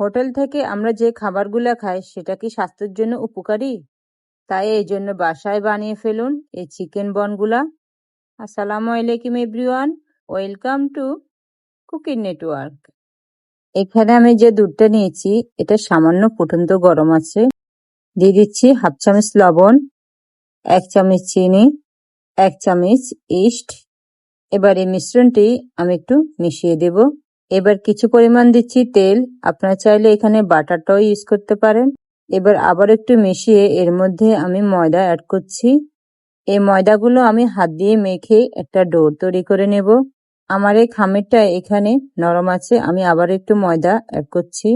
Hotel থেকে আমরা যে খাবারগুলো খাই, সেটা কি স্বাস্থ্যের জন্য উপকারী? তাই এই জন্য বাসায় বানিয়ে ফেলুন এই চিকেন বনগুলা। আসসালামু আলাইকুম everyone, welcome to cooking network. এখানে আমি যে দুধটা নিয়েছি, এটা সামান্য ফুটন্ত গরম আছে। দিয়ে দিচ্ছি হাফ চামচ লবণ, এক চামচ চিনি, এক চামচ ইস্ট। এবার এই মিশ্রণটি আমি একটু মিশিয়ে দেব। এবার কিছু পরিমাণ দিচ্ছি তেল। আপনারা চাইলে এখানে বাটারটাও ইউজ করতে পারেন। এবার আবার একটু মিশিয়ে এর মধ্যে আমি ময়দা অ্যাড করছি। এই ময়দাগুলো আমি হাত দিয়ে মেখে একটা ডো তৈরি করে নেব। আমার এই খামিরটা এখানে নরম আছে, আমি আবার একটু ময়দা অ্যাড করছি।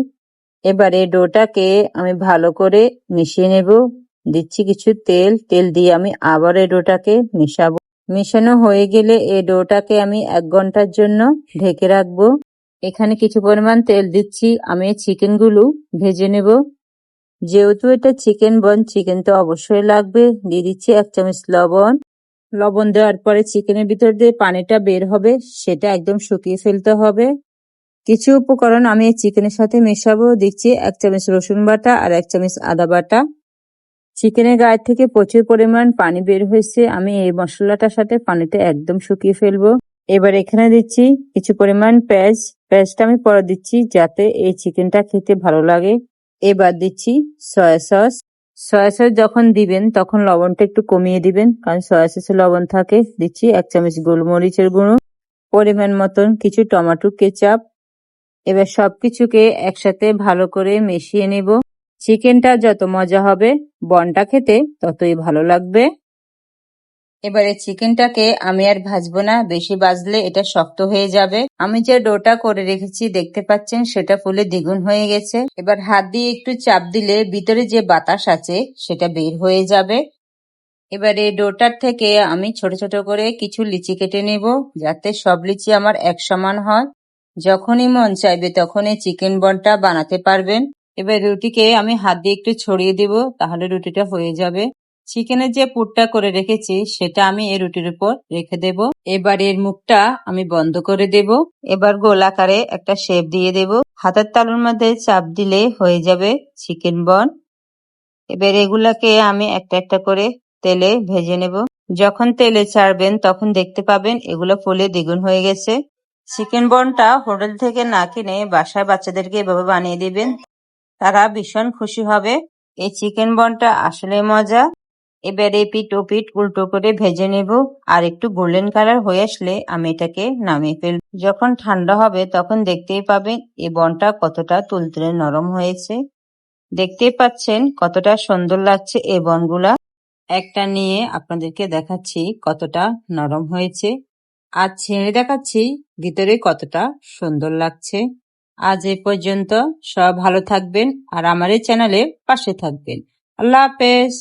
এবার এই ডোটাকে আমি ভালো করে মিশিয়ে নেব। দিচ্ছি কিছু তেল তেল দিয়ে আমি আবার এই ডোটাকে মিশাবো। মেশানো হয়ে গেলে এই ডোটাকে আমি এক ঘণ্টার জন্য ঢেকে রাখব। এখানে কিছু পরিমাণ তেল দিচ্ছি। আমি চিকেনগুলো ভেজে নেব। যেহেতু এটা চিকেন বন চিকেন তো অবশ্যই লাগবে। দিয়ে দিচ্ছি এক চামচ লবণ। লবণ দেওয়ার পরে চিকেনের ভিতর দিয়ে পানিটা বের হবে, সেটা একদম শুকিয়ে ফেলতে হবে। কিছু উপকরণ আমি চিকেনের সাথে মেশাবো। দিচ্ছি এক চামচ রসুন বাটা আর এক চামচ আদা বাটা। চিকেনের গায়ের থেকে প্রচুর পরিমাণ পানি বের হয়েছে। আমি এই মশলাটার সাথে পানিটা একদম শুকিয়ে ফেলব। এবার এখানে দিচ্ছি কিছু পরিমাণ পেঁয়াজ। পেঁয়াজটা আমি পরে দিচ্ছি যাতে এই চিকেনটা খেতে ভালো লাগে। এবার দিচ্ছি সয়া সস সয়া সস যখন দিবেন, তখন লবণটা একটু কমিয়ে দিবেন, কারণ সয়া সসে লবণ থাকে। দিচ্ছি এক চামচ গোলমরিচের গুঁড়ো, পরিমাণ মতন কিছু টমেটো, কেচাপ। এবার সব কিছুকে একসাথে ভালো করে মিশিয়ে নেব। চিকেনটা যত মজা হবে বনটা খেতে ততই ভালো লাগবে। এবারে চিকেনটাকে আমি আর ভাজবো না, বেশি ভাজলে এটা শক্ত হয়ে যাবে। আমি যে ডোটা করে রেখেছি, দেখতে পাচ্ছেন, সেটা ফুলে দ্বিগুণ হয়ে গেছে। এবার হাত দিয়ে একটু চাপ দিলে ভিতরে যে বাতাস আছে, সেটা বের হয়ে যাবে। এবারে ডোটার থেকে আমি ছোট ছোট করে কিছু লিচি কেটে নেব, যাতে সব লিচি আমার এক সমান হয়। যখনই মন চাইবে তখনই চিকেন বনটা বানাতে পারবেন। এবার রুটিকে আমি হাত দিয়ে একটু ছড়িয়ে দিব, তাহলে রুটিটা হয়ে যাবে। চিকেনের যে পুরটা করে রেখেছি, সেটা আমি এই রুটির উপর রেখে দেব। এবার এর মুখটা আমি বন্ধ করে দেব। এবার গোলাকারে একটা শেপ দিয়ে দেব। হাতের তালুর মধ্যে চাপ দিলে হয়ে যাবে চিকেন বন এবার এগুলাকে আমি একটা একটা করে তেলে ভেজে নেব। যখন তেলে ছাড়বেন, তখন দেখতে পাবেন এগুলো ফুলে দ্বিগুণ হয়ে গেছে। চিকেন বনটা হোটেল থেকে না কিনে বাসায় বাচ্চাদেরকে এভাবে বানিয়ে দিবেন। তারা ভীষণ খুশি হবে। এই চিকেন বনটা আসলে মজা। এবার ও পিঠ উল্টো করে ভেজে নেব আর একটু গোল্ডেন কালার হয়ে আসলে আমি এটাকে নামিয়ে ফেলব। যখন ঠান্ডা হবে তখন দেখতেই পাবেন এই বনটা কতটা তুলতুলে নরম হয়েছে। দেখতেই পাচ্ছেন কতটা সুন্দর লাগছে এই বনগুলা। একটা নিয়ে আপনাদেরকে দেখাচ্ছি কতটা নরম হয়েছে। আর ছেড়ে দেখাচ্ছি ভিতরে কতটা সুন্দর লাগছে। আজ এ পর্যন্ত সব ভালো থাকবেন আর আমার এই চ্যানেলে পাশে থাকবেন। আল্লাহ হাফেজ।